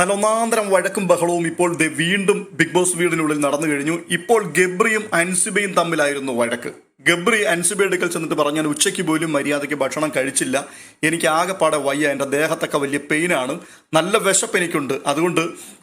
നല്ല ഒന്നാന്തരം വഴക്കും ബഹളവും ഇപ്പോൾ വീണ്ടും ബിഗ് ബോസ് വീടിനുള്ളിൽ നടന്നു കഴിഞ്ഞു. ഇപ്പോൾ ഗബ്രിയും അൻസുബയും തമ്മിലായിരുന്നു വഴക്ക്. ഗബ്രി അൻസിബ അടുക്കൽ ചെന്നിട്ട് പറഞ്ഞു ഉച്ചയ്ക്ക് പോലും മര്യാദയ്ക്ക് ഭക്ഷണം കഴിച്ചില്ല. എനിക്ക് ആകെപ്പാടെ വയ്യ. എന്റെ ദേഹത്തൊക്കെ വലിയ പെയിനാണ് നല്ല വിശപ്പ് എനിക്കുണ്ട്. അതുകൊണ്ട്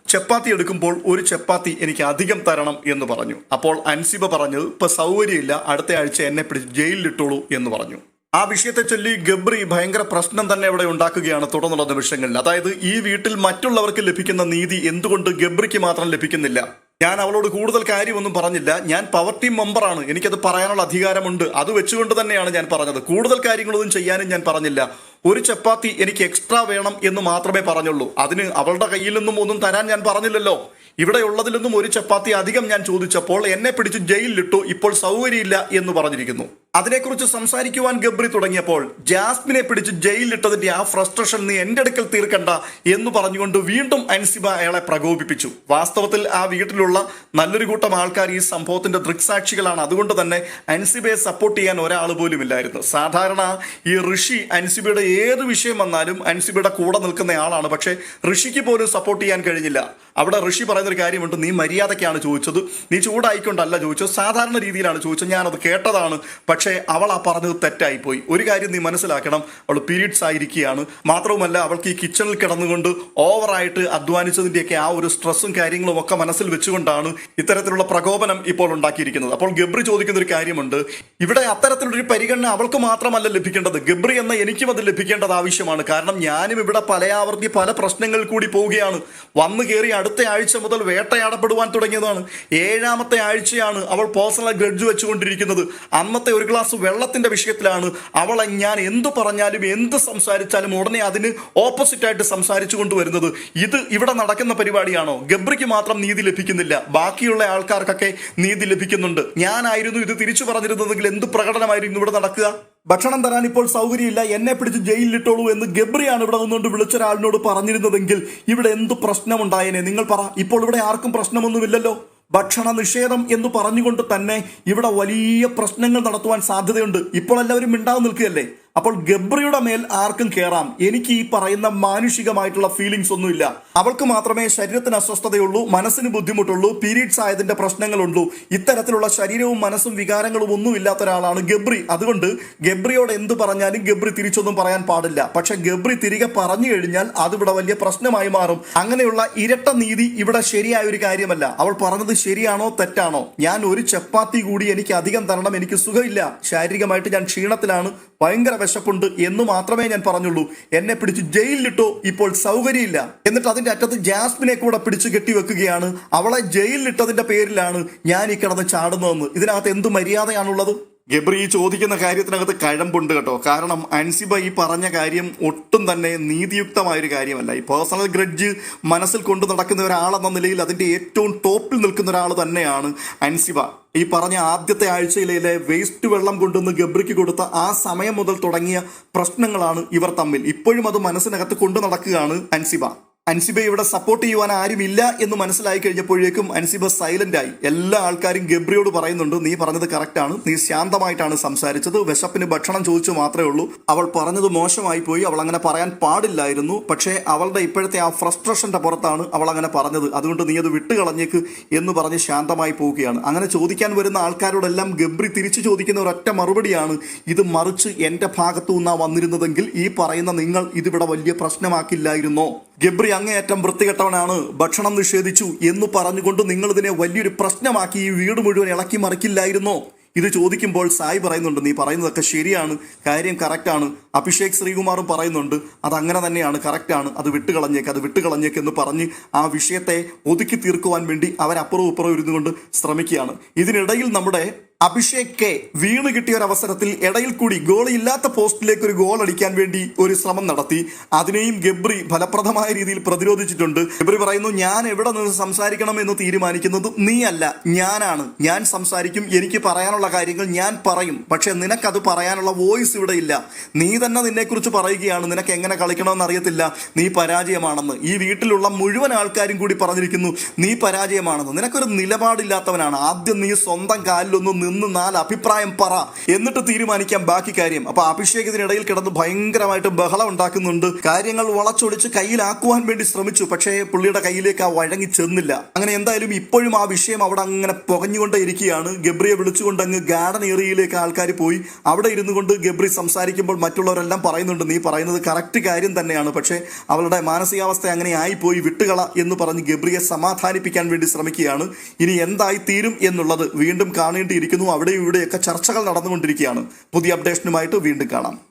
ചപ്പാത്തി എടുക്കുമ്പോൾ ഒരു ചപ്പാത്തി എനിക്ക് അധികം തരണം എന്ന് പറഞ്ഞു. അപ്പോൾ അൻസിബ പറഞ്ഞത് ഇപ്പൊ സൗകര്യമില്ല. അടുത്ത ആഴ്ച എന്നെ പിടിച്ച് ജയിലിലിട്ടോളൂ എന്ന് പറഞ്ഞു. ആ വിഷയത്തെ ചൊല്ലി ഗബ്രി ഭയങ്കര പ്രശ്നം തന്നെ ഇവിടെ ഉണ്ടാക്കുകയാണ് തുടർന്നുള്ള നിമിഷങ്ങളിൽ. അതായത് ഈ വീട്ടിൽ മറ്റുള്ളവർക്ക് ലഭിക്കുന്ന നീതി എന്തുകൊണ്ട് ഗബ്രിക്ക് മാത്രം ലഭിക്കുന്നില്ല? ഞാൻ അവളോട് കൂടുതൽ കാര്യമൊന്നും പറഞ്ഞില്ല. ഞാൻ പവർ ടീം മെമ്പറാണ് എനിക്കത് പറയാനുള്ള അധികാരമുണ്ട്. അത് വെച്ചുകൊണ്ട് തന്നെയാണ് ഞാൻ പറഞ്ഞത്. കൂടുതൽ കാര്യങ്ങളൊന്നും ചെയ്യാനും ഞാൻ പറഞ്ഞില്ല. ഒരു ചപ്പാത്തി എനിക്ക് എക്സ്ട്രാ വേണം എന്ന് മാത്രമേ പറഞ്ഞുള്ളൂ. അതിന് അവളുടെ കയ്യിൽ നിന്നും ഒന്നും തരാൻ ഞാൻ പറഞ്ഞില്ലല്ലോ. ഇവിടെ ഉള്ളതിൽ നിന്നും ഒരു ചപ്പാത്തി അധികം ഞാൻ ചോദിച്ചപ്പോൾ എന്നെ പിടിച്ച് ജയിലിലിട്ടു. ഇപ്പോൾ സൗകര്യമില്ല എന്ന് പറഞ്ഞിരിക്കുന്നു. അതിനെക്കുറിച്ച് സംസാരിക്കുവാൻ ഗബ്രി തുടങ്ങിയപ്പോൾ ജാസ്മിനെ പിടിച്ച് ജയിലിലിട്ടതിന്റെ ആ ഫ്രസ്ട്രേഷൻ നീ എന്റെ അടുക്കൽ തീർക്കണ്ട എന്ന് പറഞ്ഞുകൊണ്ട് വീണ്ടും അൻസിബ അയാളെ പ്രകോപിപ്പിച്ചു. വാസ്തവത്തിൽ ആ വീട്ടിലുള്ള നല്ലൊരു കൂട്ടം ആൾക്കാർ ഈ സംഭവത്തിന്റെ ദൃക്സാക്ഷികളാണ്. അതുകൊണ്ട് തന്നെ അൻസിബയെ സപ്പോർട്ട് ചെയ്യാൻ ഒരാൾ പോലും ഇല്ലായിരുന്നു സാധാരണ ഈ ഋഷി അൻസിബയുടെ ഏത് വിഷയം വന്നാലും അൻസിബയുടെ കൂടെ നിൽക്കുന്ന ആളാണ്. പക്ഷേ ഋഷിക്ക് പോലും സപ്പോർട്ട് ചെയ്യാൻ കഴിഞ്ഞില്ല. അവിടെ ഋഷി പറയുന്നൊരു കാര്യമുണ്ട്. നീ മര്യാദയ്ക്കാണ് ചോദിച്ചത്. നീ ചൂടായിക്കൊണ്ടല്ല ചോദിച്ചത്. സാധാരണ രീതിയിലാണ് ചോദിച്ചത്. ഞാനത് കേട്ടതാണ്. പക്ഷേ അവൾ ആ പറഞ്ഞത് തെറ്റായിപ്പോയി. ഒരു കാര്യം നീ മനസ്സിലാക്കണം അവൾ പീരീഡ്സ് ആയിരിക്കുകയാണ്. മാത്രവുമല്ല അവൾക്ക് ഈ കിച്ചണിൽ കിടന്നുകൊണ്ട് ഓവറായിട്ട് അധ്വാനിച്ചതിന്റെയൊക്കെ ആ ഒരു സ്ട്രെസ്സും കാര്യങ്ങളും ഒക്കെ മനസ്സിൽ വെച്ചുകൊണ്ടാണ് ഇത്തരത്തിലുള്ള പ്രകോപനം ഇപ്പോൾ ഉണ്ടാക്കിയിരിക്കുന്നത്. അപ്പോൾ ഗബ്രി ചോദിക്കുന്ന ഒരു കാര്യമുണ്ട്. ഇവിടെ അത്തരത്തിലൊരു പരിഗണന അവൾക്ക് മാത്രമല്ല ലഭിക്കേണ്ടത്. ഗബ്രി എന്ന എനിക്കും അത് ലഭിക്കേണ്ടത് ആവശ്യമാണ്. കാരണം ഞാനും ഇവിടെ പലയാവർത്തി പല പ്രശ്നങ്ങൾ കൂടി പോവുകയാണ്. വന്നു കയറി അടുത്ത ആഴ്ച മുതൽ വേട്ടയാടപ്പെടുവാൻ തുടങ്ങിയതാണ്. ഏഴാമത്തെ ആഴ്ചയാണ് അവൾ പേഴ്സണൽ ഗ്രഡ്ജ് വെച്ചുകൊണ്ടിരിക്കുന്നത്. അന്നത്തെ ഒരു ഗ്ലാസ് വെള്ളത്തിന്റെ വിഷയത്തിലാണ് അവളെ ഞാൻ എന്ത് പറഞ്ഞാലും എന്ത് സംസാരിച്ചാലും ഉടനെ അതിന് ഓപ്പോസിറ്റായിട്ട് സംസാരിച്ചു കൊണ്ടുവരുന്നത്. ഇത് ഇവിടെ നടക്കുന്ന പരിപാടിയാണോ? ഗബ്രിക്ക് മാത്രം നീതി ലഭിക്കുന്നില്ല. ബാക്കിയുള്ള ആൾക്കാർക്കൊക്കെ നീതി ലഭിക്കുന്നുണ്ട്. ഞാനായിരുന്നു ഇത് തിരിച്ചു പറഞ്ഞിരുന്നതെങ്കിൽ എന്ത് പ്രകടനമായിരുന്നു ഇവിടെ നടക്കുക? ഭക്ഷണം തരാൻ ഇപ്പോൾ സൗകര്യമില്ല. എന്നെ പിടിച്ച് ജയിലിലിട്ടോളൂ എന്ന് ഗബ്രിയാണ് ഇവിടെ നിന്നുകൊണ്ട് വിളിച്ചൊരാളിനോട് പറഞ്ഞിരുന്നതെങ്കിൽ ഇവിടെ എന്ത് പ്രശ്നമുണ്ടായേനെ? നിങ്ങൾ പറ. ഇപ്പോൾ ഇവിടെ ആർക്കും പ്രശ്നമൊന്നുമില്ലല്ലോ. ഭക്ഷണ നിഷേധം എന്ന് പറഞ്ഞുകൊണ്ട് തന്നെ ഇവിടെ വലിയ പ്രശ്നങ്ങൾ നടത്തുവാൻ സാധ്യതയുണ്ട്. ഇപ്പോൾ എല്ലാവരും മിണ്ടാതെ നിൽക്കുകയല്ലേ? അപ്പോൾ ഗബ്രിയുടെ മേൽ ആർക്കും കയറാം എനിക്ക് ഈ പറയുന്ന മാനുഷികമായിട്ടുള്ള ഫീലിങ്സ് ഒന്നുമില്ല. അവൾക്ക് മാത്രമേ ശരീരത്തിന് അസ്വസ്ഥതയുള്ളൂ മനസ്സിന് ബുദ്ധിമുട്ടുള്ളൂ പീരീഡ്സ് ആയതിന്റെ പ്രശ്നങ്ങളുള്ളൂ. ഇത്തരത്തിലുള്ള ശരീരവും മനസ്സും വികാരങ്ങളും ഒന്നും ഇല്ലാത്ത ഒരാളാണ് ഗബ്രി. അതുകൊണ്ട് ഗബ്രിയോട് എന്ത് പറഞ്ഞാലും ഗബ്രി തിരിച്ചൊന്നും പറയാൻ പാടില്ല. പക്ഷെ ഗബ്രി തിരികെ പറഞ്ഞു കഴിഞ്ഞാൽ അതിവിടെ വലിയ പ്രശ്നമായി മാറും. അങ്ങനെയുള്ള ഇരട്ട നീതി ഇവിടെ ശരിയായ ഒരു കാര്യമല്ല. അവൾ പറഞ്ഞത് ശരിയാണോ തെറ്റാണോ? ഞാൻ ഒരു ചപ്പാത്തി കൂടി എനിക്ക് അധികം തരണം എനിക്ക് സുഖമില്ല. ശാരീരികമായിട്ട് ഞാൻ ക്ഷീണത്തിലാണ്. ഭയങ്കര വിശപ്പുണ്ട് എന്ന് മാത്രമേ ഞാൻ പറഞ്ഞുള്ളൂ. എന്നെ പിടിച്ച് ജയിലിലിട്ടോ ഇപ്പോൾ സൗകര്യമില്ല. എന്നിട്ട് അതിന്റെ അറ്റത്ത് ജാസ്മിനെ കൂടെ പിടിച്ചു കെട്ടിവെക്കുകയാണ്. അവളെ ജയിലിലിട്ടതിന്റെ പേരിലാണ് ഞാൻ ഈ കിടന്ന് ചാടുന്നതെന്ന്. ഇതിനകത്ത് എന്ത് മര്യാദയാണുള്ളത്? ഗബ്രി ഈ ചോദിക്കുന്ന കാര്യത്തിനകത്ത് കഴമ്പുണ്ട് കേട്ടോ. കാരണം അൻസിബ ഈ പറഞ്ഞ കാര്യം ഒട്ടും തന്നെ നീതിയുക്തമായ ഒരു കാര്യമല്ല. ഈ പേഴ്സണൽ ഗ്രഡ്ജ് മനസ്സിൽ കൊണ്ടു നടക്കുന്ന ഒരാളെന്ന നിലയിൽ അതിന്റെ ഏറ്റവും ടോപ്പിൽ നിൽക്കുന്ന ഒരാൾ തന്നെയാണ് അൻസിബ. ഈ പറഞ്ഞ ആദ്യത്തെ ആഴ്ചയിലെ വേസ്റ്റ് വെള്ളം കൊണ്ടുവന്ന് ഗബ്രിക്ക് കൊടുത്ത ആ സമയം മുതൽ തുടങ്ങിയ പ്രശ്നങ്ങളാണ് ഇവർ തമ്മിൽ. ഇപ്പോഴും അത് മനസ്സിനകത്ത് കൊണ്ടു നടക്കുകയാണ് അൻസിബ. അൻസിബ ഇവിടെ സപ്പോർട്ട് ചെയ്യുവാൻ ആരുമില്ല എന്ന് മനസ്സിലായി കഴിഞ്ഞപ്പോഴേക്കും അൻസിബ സൈലന്റ് ആയി. എല്ലാ ആൾക്കാരും ഗബ്രിയോട് പറയുന്നുണ്ട് നീ പറഞ്ഞത് കറക്റ്റ് ആണ്. നീ ശാന്തമായിട്ടാണ് സംസാരിച്ചത്. വിശപ്പിന് ഭക്ഷണം ചോദിച്ചു മാത്രമേ ഉള്ളൂ. അവൾ പറഞ്ഞത് മോശമായി പോയി. അവൾ അങ്ങനെ പറയാൻ പാടില്ലായിരുന്നു. പക്ഷേ അവളുടെ ഇപ്പോഴത്തെ ആ ഫ്രസ്ട്രേഷന്റെ പുറത്താണ് അവൾ അങ്ങനെ പറഞ്ഞത്. അതുകൊണ്ട് നീ അത് വിട്ടുകളഞ്ഞേക്ക് എന്ന് പറഞ്ഞ് ശാന്തമായി പോവുകയാണ്. അങ്ങനെ ചോദിക്കാൻ വരുന്ന ആൾക്കാരോടെല്ലാം ഗബ്രി തിരിച്ചു ചോദിക്കുന്ന ഒരൊറ്റ മറുപടിയാണ്. ഇത് മറിച്ച് എന്റെ ഭാഗത്തു നിന്നാ വന്നിരുന്നതെങ്കിൽ ഈ പറയുന്ന നിങ്ങൾ ഇതിവിടെ വലിയ പ്രശ്നമാക്കില്ലായിരുന്നോ? ഗബ്രി അങ്ങേയറ്റം വൃത്തികെട്ടവനാണ്. ഭക്ഷണം നിഷേധിച്ചു എന്ന് പറഞ്ഞുകൊണ്ട് നിങ്ങൾ ഇതിനെ വലിയൊരു പ്രശ്നമാക്കി ഈ വീട് മുഴുവൻ ഇളക്കി മറിക്കില്ലായിരുന്നോ? ഇത് ചോദിക്കുമ്പോൾ സായി പറയുന്നുണ്ട് നീ പറയുന്നതൊക്കെ ശരിയാണ് കാര്യം കറക്റ്റാണ് അഭിഷേക് ശ്രീകുമാറും പറയുന്നുണ്ട് അത് അങ്ങനെ തന്നെയാണ് കറക്റ്റാണ് അത് വിട്ടുകളഞ്ഞേക്ക് അത് വിട്ടുകളഞ്ഞേക്ക് എന്ന് പറഞ്ഞ് ആ വിഷയത്തെ ഒതുക്കി തീർക്കുവാൻ വേണ്ടി അവരപ്പുറവും ഇപ്പുറവും ഇരുന്നുകൊണ്ട് ശ്രമിക്കുകയാണ്. ഇതിനിടയിൽ നമ്മുടെ അഭിഷേക് കെ വീണ് കിട്ടിയ ഒരു അവസരത്തിൽ ഇടയിൽ കൂടി ഗോളില്ലാത്ത പോസ്റ്റിലേക്ക് ഒരു ഗോൾ അടിക്കാൻ വേണ്ടി ഒരു ശ്രമം നടത്തി. അതിനെയും ഗബ്രി ഫലപ്രദമായ രീതിയിൽ പ്രതിരോധിച്ചിട്ടുണ്ട്. ഗബ്രി പറയുന്നു ഞാൻ എവിടെ നിന്ന് സംസാരിക്കണം എന്ന് തീരുമാനിക്കുന്നത് നീയല്ല. ഞാനാണ്. ഞാൻ സംസാരിക്കും. എനിക്ക് പറയാനുള്ള കാര്യങ്ങൾ ഞാൻ പറയും. പക്ഷെ നിനക്കത് പറയാനുള്ള വോയിസ് ഇവിടെ ഇല്ല. നീ തന്നെ നിന്നെക്കുറിച്ച് പറയുകയാണ്. നിനക്ക് എങ്ങനെ കളിക്കണമെന്ന് അറിയത്തില്ല. നീ പരാജയമാണെന്ന്. ഈ വീട്ടിലുള്ള മുഴുവൻ ആൾക്കാരും കൂടി പറഞ്ഞിരിക്കുന്നു നീ പരാജയമാണെന്ന്. നിനക്കൊരു നിലപാടില്ലാത്തവനാണ്. ആദ്യം നീ സ്വന്തം കാലിലൊന്ന് നിന്ന് നാല് അഭിപ്രായം പറ എന്നിട്ട് തീരുമാനിക്കാം ബാക്കി കാര്യം. അപ്പൊ അഭിഷേക് ഇതിനിടയിൽ കിടന്ന് ഭയങ്കരമായിട്ട് ബഹളം ഉണ്ടാക്കുന്നുണ്ട്. കാര്യങ്ങൾ വളച്ചൊടിച്ച് കയ്യിലാക്കുവാൻ വേണ്ടി ശ്രമിച്ചു. പക്ഷേ പുള്ളിയുടെ കയ്യിലേക്ക് ആ വഴങ്ങി ചെന്നില്ല. അങ്ങനെ എന്തായാലും ഇപ്പോഴും ആ വിഷയം അവിടെ അങ്ങനെ പുകഞ്ഞുകൊണ്ടേ ഇരിക്കുകയാണ്. ഗബ്രിയെ വിളിച്ചുകൊണ്ട് അങ്ങ് ഗാർഡൻ ഏരിയയിലേക്ക് ആൾക്കാർ പോയി. അവിടെ ഇരുന്നു കൊണ്ട് ഗബ്രി സംസാരിക്കുമ്പോൾ മറ്റുള്ളവരെല്ലാം പറയുന്നുണ്ട് നീ പറയുന്നത് കറക്റ്റ് കാര്യം തന്നെയാണ്. പക്ഷേ അവളുടെ മാനസികാവസ്ഥ അങ്ങനെ ആയിപ്പോയി. വിട്ടുകള എന്ന് പറഞ്ഞ് ഗബ്രിയെ സമാധാനിപ്പിക്കാൻ വേണ്ടി ശ്രമിക്കുകയാണ്. ഇനി എന്തായി തീരും എന്നുള്ളത് വീണ്ടും കാണേണ്ടിയിരിക്കുന്നു. അവിടെയും ഇവിടെയൊക്കെ ചർച്ചകൾ നടന്നുകൊണ്ടിരിക്കുകയാണ്. പുതിയ അപ്ഡേഷനുമായിട്ട് വീണ്ടും കാണാം.